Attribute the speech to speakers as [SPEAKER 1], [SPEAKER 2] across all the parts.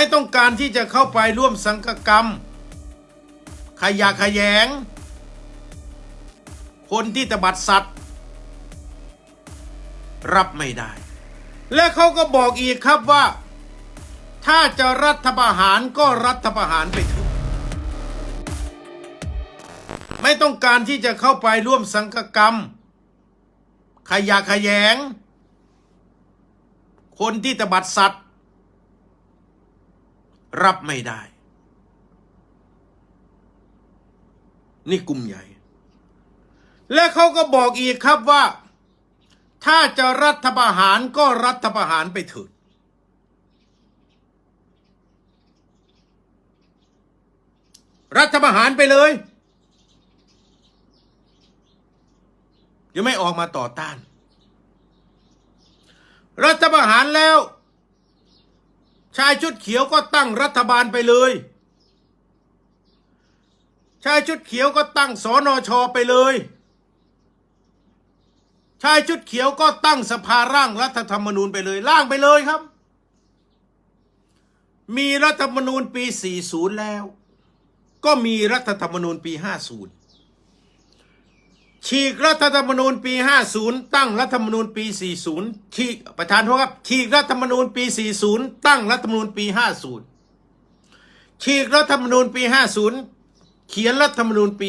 [SPEAKER 1] ไม่ต้องการที่จะเข้าไปร่วมสังฆกรรม ขยะขยง คนที่ตบัดสัตว์ รับไม่ได้ และเขาก็บอกอีกครับว่า ถ้าจะรัฐประหารก็รัฐประหารไปเถอะไม่ต้องการที่จะเข้าไปร่วมสังฆกรรม ขยะขยง คนที่ตบัดสัตว์ รับไม่ได้ นี่กลุ่มใหญ่ และเขาก็บอกอีกครับว่า ถ้าจะรัฐประหารก็รัฐประหารไปเถิดรัฐประหารไปเลยยังไม่ออกมาต่อต้าน รัฐประหารแล้ว ชายชุดเขียวก็ตั้งรัฐบาลไปเลย ชายชุดเขียวก็ตั้งสอนอชอไปเลย ชายชุดเขียวก็ตั้งสภาร่างรัฐธรรมนูญไปเลยร่างไปเลยครับ มีรัฐธรรมนูญปี 40 แล้ว ก็มีรัฐธรรมนูญปี 50 ฉีกรัฐธรรมนูญปี 50 ตั้งรัฐธรรมนูญปี 40 ฉีกประธานโทษครับ ฉีกรัฐธรรมนูญปี 40 ตั้งรัฐธรรมนูญปี 50 ฉีกรัฐธรรมนูญปี 50 เขียนรัฐธรรมนูญปี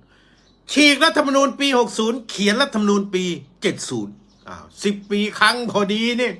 [SPEAKER 1] 60 ฉีกรัฐธรรมนูญปี 60 เขียนรัฐธรรมนูญปี 70อ้าวสิบปีครั้งพอดีนี่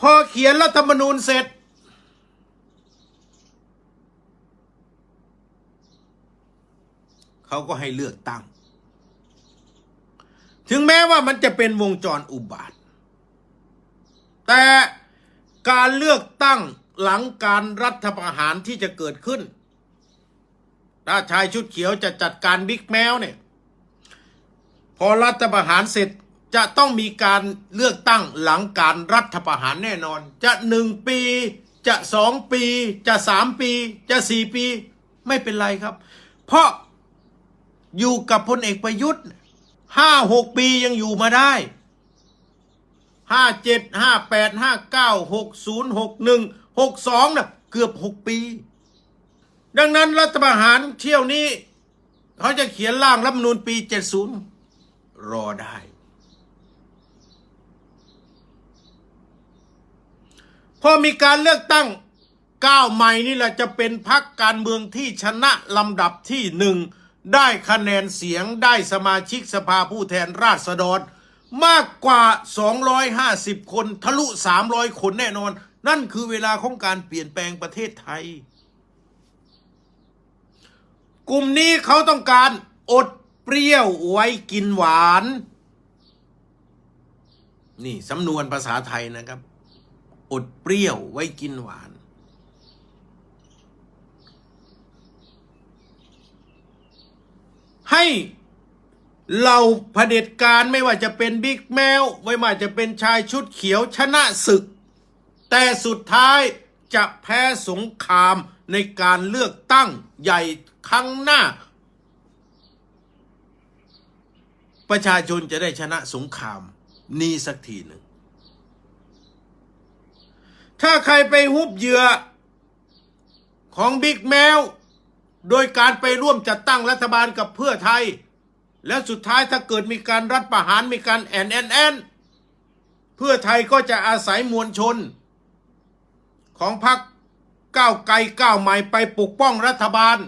[SPEAKER 1] พอเขียนรัฐธรรมนูญเสร็จ เขาก็ให้เลือกตั้ง ถึงแม้ว่ามันจะเป็นวงจรอุบาท แต่การเลือกตั้งหลังการรัฐประหารที่จะเกิดขึ้น ถ้าชายชุดเขียวจะจัดการบิ๊กแมวเนี่ย พอรัฐประหารเสร็จจะต้องมีการเลือกตั้งหลังการรัฐประหารแน่นอน จะหนึ่งปี จะสองปี จะสามปี จะสี่ปี ไม่เป็นไรครับ เพราะ อยู่กับพลเอกประยุทธ์ห้าหกปียังอยู่มาได้ห้าเจ็ดห้าแปดห้าเก้าหกศูนย์หกหนึ่งหกสองนะเกือบหกปี ดังนั้นรัฐประหารเที่ยวนี้ เขาจะเขียนร่างรัฐมนูญปี70รอได้ พอมีการเลือกตั้งก้าวใหม่นี่แหละจะเป็นพักการเมืองที่ชนะลำดับที่หนึ่ง ได้คะแนนเสียงได้สมาชิกสภาผู้แทนราษฎร มากกว่า 250 คนทะลุ 300 คนแน่นอน นั่นคือเวลาของการเปลี่ยนแปลงประเทศไทย กลุ่มนี้เขาต้องการอดเปรี้ยวไว้กินหวาน นี่สำนวนภาษาไทยนะครับ อดเปรี้ยวไว้กินหวาน ให้เราเผด็จการไม่ว่าจะเป็นบิ๊กแมวไม่ว่าจะเป็นชายชุดเขียวชนะศึก แต่สุดท้ายจะแพ้สงครามในการเลือกตั้งใหญ่ครั้งหน้า ประชาชนจะได้ชนะสงครามนี้สักทีหนึ่ง ถ้าใครไปฮุบเหยื่อของบิ๊กแมว โดยการไปร่วมจัดตั้งรัฐบาลกับเพื่อไทย แล้วสุดท้ายถ้าเกิดมีการรัฐประหารมีการแอนแอนแอนเพื่อไทยก็จะอาศัยมวลชน ของพรรคก้าวไกลก้าวใหม่ไปปกป้องรัฐบาล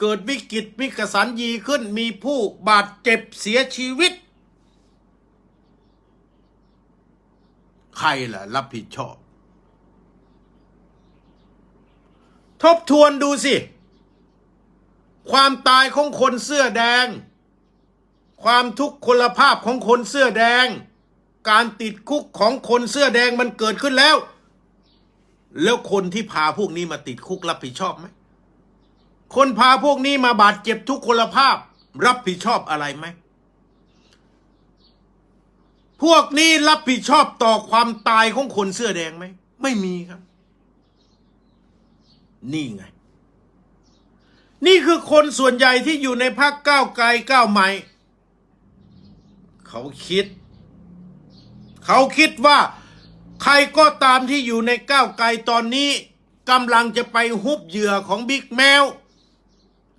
[SPEAKER 1] เกิดวิกฤตวิกสันยีขึ้นมีผู้บาดเจ็บเสียชีวิต ใครล่ะรับผิดชอบ ทบทวนดูสิ ความตายของคนเสื้อแดง ความทุกข์คลภาพของคนเสื้อแดง การติดคุกของคนเสื้อแดงมันเกิดขึ้นแล้ว แล้วคนที่พาพวกนี้มาติดคุกรับผิดชอบไหมคนพาพวกนี้มาบาดเจ็บทุกคนภาพ รับผิดชอบอะไรไหม พวกนี้รับผิดชอบต่อความตายของคนเสื้อแดงไหม ไม่มีครับ นี่ไง นี่คือคนส่วนใหญ่ที่อยู่ในพรรคก้าวไกลก้าวใหม่ เขาคิด เขาคิดว่าใครก็ตามที่อยู่ในก้าวไกลตอนนี้กำลังจะไปฮุบเหยื่อของบิ๊กแมว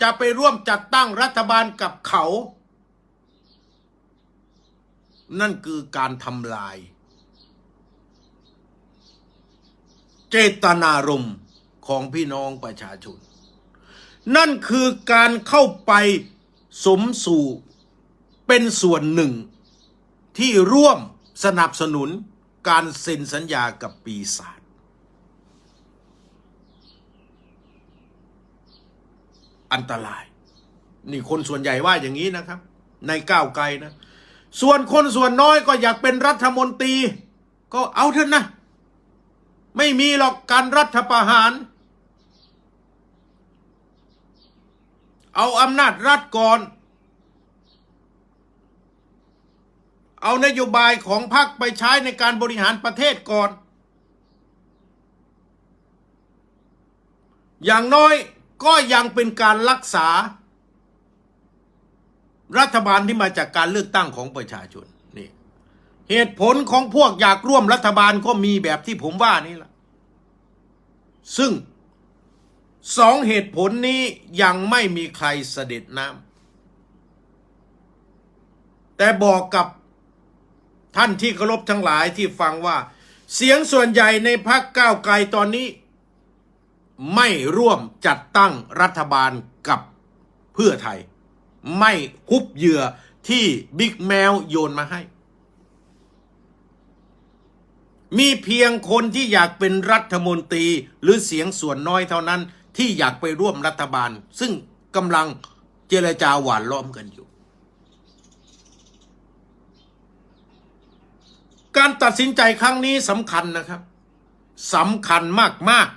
[SPEAKER 1] จะไปร่วมจัดตั้งรัฐบาลกับเขา นั่นคือการทำลาย เจตนารมณ์ ของพี่น้องประชาชน นั่นคือการเข้าไปสมสู่เป็นส่วนหนึ่ง ที่ร่วมสนับสนุนการเซ็นสัญญากับปีศาจอันตราย นี่คนส่วนใหญ่ว่าอย่างนี้นะครับ ในก้าวไกลนะ ส่วนคนส่วนน้อยก็อยากเป็นรัฐมนตรี ก็เอาเถอะนะ ไม่มีหรอกการรัฐประหาร เอาอำนาจรัฐก่อน เอานโยบายของพรรคไปใช้ในการบริหารประเทศก่อน อย่างน้อยก็ยังเป็นการรักษา รัฐบาลที่มาจากการเลือกตั้งของประชาชนนี่เหตุผลของพวกอยากร่วมรัฐบาลก็มีแบบที่ผมว่านี่แหละซึ่ง สองเหตุผลนี้ยังไม่มีใครเสด็จน้ำแต่บอกกับท่านที่เคารพทั้งหลายที่ฟังว่า เสียงส่วนใหญ่ในพรรคก้าวไกลตอนนี้ ไม่ร่วมจัดตั้งรัฐบาลกับเพื่อไทย ไม่คุบเหยื่อที่บิ๊กแมวโยนมาให้ มีเพียงคนที่อยากเป็นรัฐมนตรีหรือเสียงส่วนน้อยเท่านั้น ที่อยากไปร่วมรัฐบาล ซึ่งกำลังเจรจาหวานล้อมกันอยู่ การตัดสินใจครั้งนี้สำคัญนะครับสำคัญมาก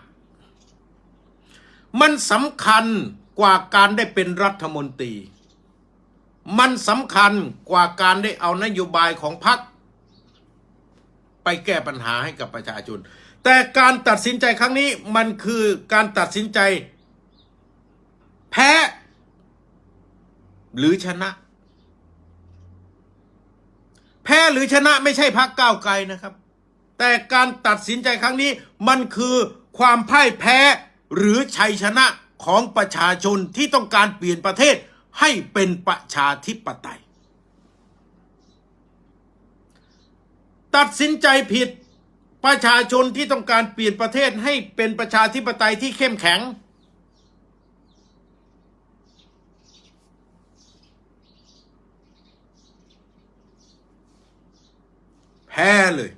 [SPEAKER 1] ๆ มันสำคัญกว่าการได้เป็นรัฐมนตรี มันสำคัญกว่าการได้เอานโยบายของพรรคไปแก้ปัญหาให้กับประชาชน แต่การตัดสินใจครั้งนี้มันคือการตัดสินใจ แพ้ หรือชนะ แพ้หรือชนะไม่ใช่พักก้าวไกลนะครับ แต่การตัดสินใจครั้งนี้มันคือความพ่ายแพ้หรือชัยชนะของประชาชนที่ต้องการเปลี่ยนประเทศให้เป็นประชาธิปไตย ตัดสินใจผิด ประชาชนที่ต้องการเปลี่ยนประเทศให้เป็นประชาธิปไตยที่เข้มแข็ง แพ้เลย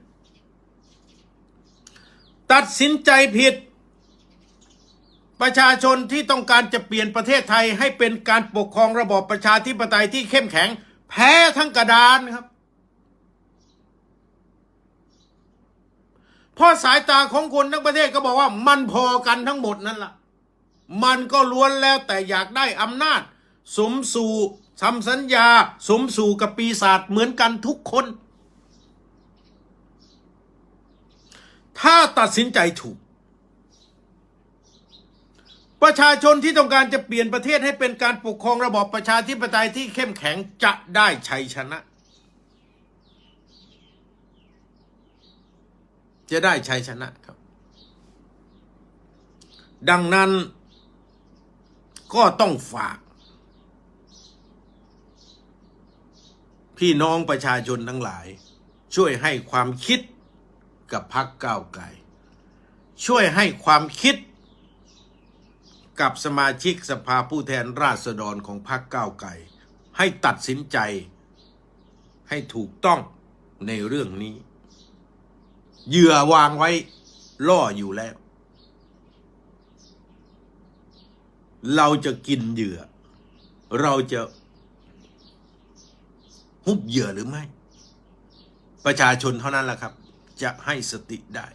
[SPEAKER 1] ตัดสินใจผิด ประชาชนที่ต้องการจะเปลี่ยนประเทศไทยให้เป็นการปกครองระบอบประชาธิปไตยที่เข้มแข็ง แพ้ทั้งกระดานครับ เพราะสายตาของคนทั้งประเทศก็บอกว่ามันพอกันทั้งหมดนั่นละ่ะ มันก็ล้วนแล้วแต่อยากได้อำนาจ สมสู่ทำสัญญา สมสู่กับปีศาจเหมือนกันทุกคน ถ้าตัดสินใจถูก ประชาชนที่ต้องการจะเปลี่ยนประเทศให้เป็นการปกครองระบอบประชาธิปไตยที่เข้มแข็งจะได้ชัยชนะ จะได้ชัยชนะครับ ดังนั้นก็ต้องฝาก พี่น้องประชาชนทั้งหลาย ช่วยให้ความคิดกับพักก้าวไกลช่วยให้ความคิดกับสมาชิกสภาผู้แทนราษฎรของพรรคก้าวไกลให้ตัดสินใจให้ถูกต้องในเรื่องนี้ เหยื่อวางไว้ล่ออยู่แล้ว เราจะกินเหยื่อ เราจะฮุบเหยื่อหรือไม่ ประชาชนเท่านั้นแหละครับ จะให้สติได้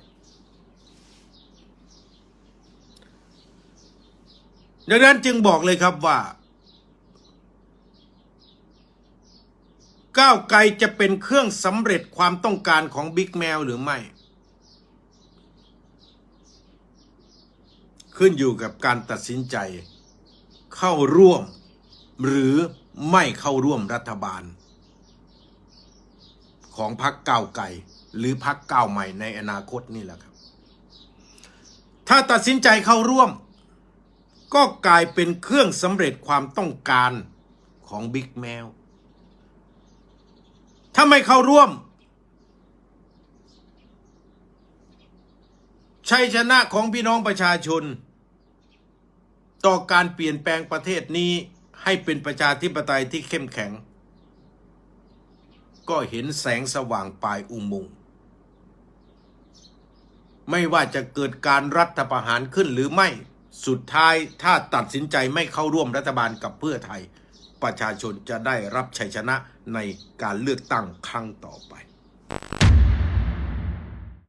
[SPEAKER 1] ดังนั้นจึงบอกเลยครับว่า ก้าวไกลจะเป็นเครื่องสำเร็จความต้องการของบิ๊กแมวหรือไม่ ขึ้นอยู่กับการตัดสินใจ เข้าร่วม หรือไม่เข้าร่วมรัฐบาล ของพรรคก้าวไกลหรือพรรคก้าวใหม่ในอนาคตนี่แหละครับ ถ้าตัดสินใจเข้าร่วม ก็กลายเป็นเครื่องสำเร็จความต้องการของบิ๊กแมว ถ้าไม่เข้าร่วม ชัยชนะของพี่น้องประชาชน ต่อการเปลี่ยนแปลงประเทศนี้ให้เป็นประชาธิปไตยที่เข้มแข็ง ก็เห็นแสงสว่างปลายอุโมงค์ไม่ว่าจะเกิดการรัฐประหารขึ้นหรือไม่สุดท้ายถ้าตัดสินใจไม่เข้าร่วมรัฐบาลกับเพื่อไทย ประชาชนจะได้รับชัยชนะในการเลือกตั้งครั้งต่อไป